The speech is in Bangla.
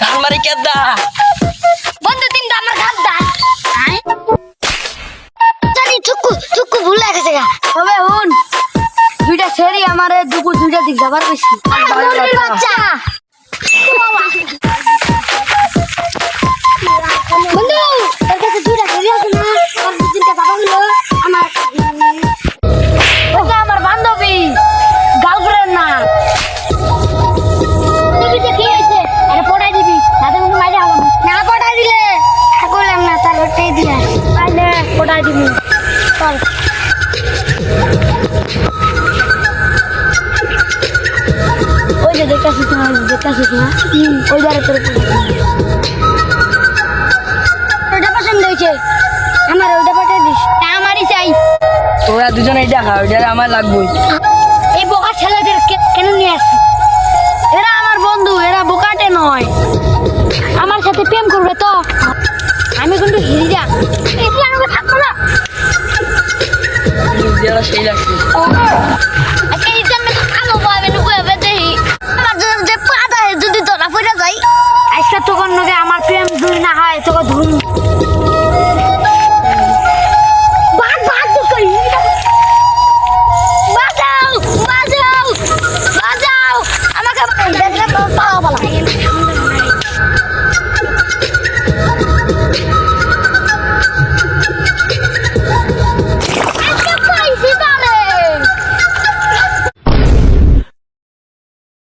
তার মারি কেদা বন্ধু আমার ঘাত দা জানি চুক্কু চুক্কু ভুল লাগেছে গা। তবে হুন দুইটা সেরি আমারে দুপুর দুইটা দিক যাবার বেশি। বাচ্চা। পড়াই দিবি। চল ওই যে দেখতেছিস না দেখতেছিস না? ওই যারে তোর ওটা পছন্দ হয়েছে। আমার ওটা পাঠিয়ে দিস। আমারই চাই। তোরা দুজনে দেখা ওইটা আমার লাগবেই। এই বোকা ছেলেদের কেন নিয়ে জন্য যে পাতা যদি ধরা পড়ে যাই আজকে তোর নগে আমার প্রেম দুই না হয়, তোকে ধুম